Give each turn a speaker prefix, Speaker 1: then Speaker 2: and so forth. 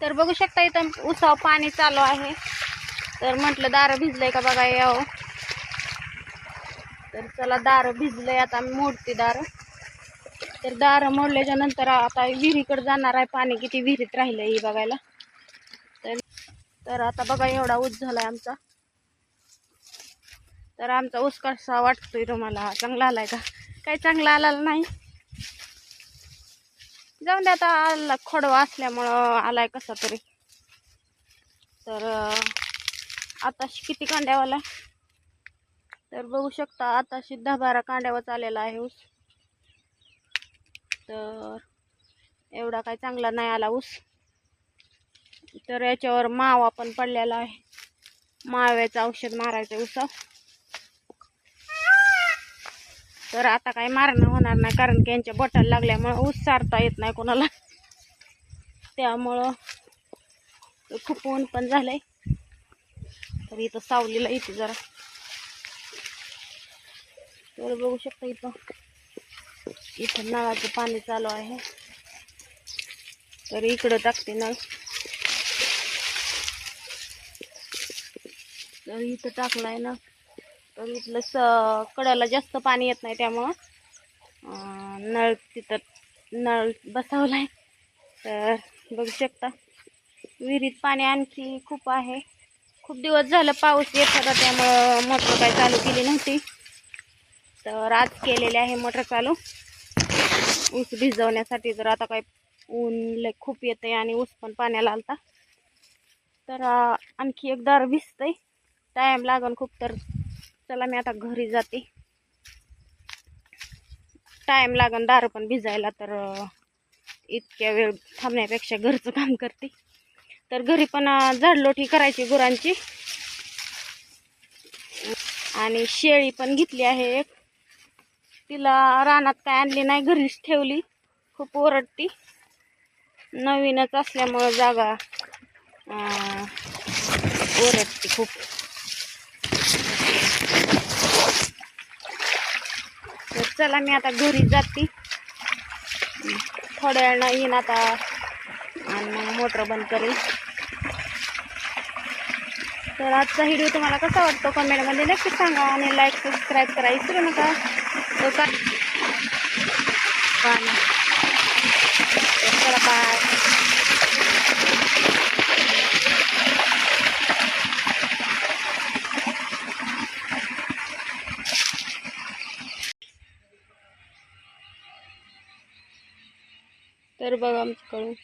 Speaker 1: तर बघू शकता इथं उसाव पाणी चालू आहे. तर म्हटलं दारं भिजलंय का बघा यावं. तर चला दारं भिजलंय आता मोडते दारं. तर दारं मोडल्याच्या नंतर आता विहिरीकडे जाणार आहे पाणी किती विहिरीत राहिलंय ही बघायला. तर तर आता बघा एवढा ऊस झालाय आमचा. तर आमचा ऊस कसा वाटतोय तुम्हाला? चांगला आलाय का? काही चांगला आला नाही? जाऊन दे आता आला खोडवा असल्यामुळं आलाय कसा तरी. तर आताशी किती कांड्यावाला? तर बघू शकता आताशी दहा बारा कांड्यावर चाललेला आहे ऊस. तर एवढा काही चांगला नाही आला ऊस. तर याच्यावर मावा पण पडलेला आहे. माव्याचं औषध मारायचं ऊसा तर आता काही मारणं होणार नाही कारण की यांच्या बोटाला लागल्यामुळं ऊस सारता येत नाही कोणाला. त्यामुळं खूप ऊन पण झालंय. तर इथं सावलीला येते जरा. तर बघू शकता इथं. इथं नळाचं पाणी चालू आहे. तर इकडं टाकते नळ. तर इथं टाकलाय ना. तर इथलं स कडाला जास्त पाणी येत नाही त्यामुळं. नळ तिथं नळ बसवला आहे तर बघू शकता विहिरीत पाणी आणखी खूप आहे. खूप दिवस झालं पाऊस येत होता त्यामुळं मोटर काय चालू केली नव्हती. तर आज केलेले आहे मोटर चालू. ऊस भिजवण्यासाठी जर आता काय ऊन लय खूप आहे आणि ऊस पण पाण्याला आलता. तर आणखी एक दार भिजतंय. टाईम लागेल खूप तर चला मी आता घरी जाते. टाईम लागन दार पण भिजायला तर इतक्या वेळ थांबण्यापेक्षा घरचं काम करते. तर घरी पण झाडलोटी करायची गुरांची. आणि शेळी पण घेतली आहे एक. तिला रानात काय आणली नाही घरीच ठेवली. खूप ओरडती. नवीनच असल्यामुळं जागा ओरडती खूप. चला मी आता घरी जाते. थोड्या वेळानं येईन आता. आणि मग मोटर बंद करेल. तर आजचा व्हिडिओ तुम्हाला कसा वाटतो कमेंटमध्ये नक्कीच सांगा आणि लाईक सबस्क्राईब करा विसरू नका. तो का चला बाय तर बघा आमच्याकडून.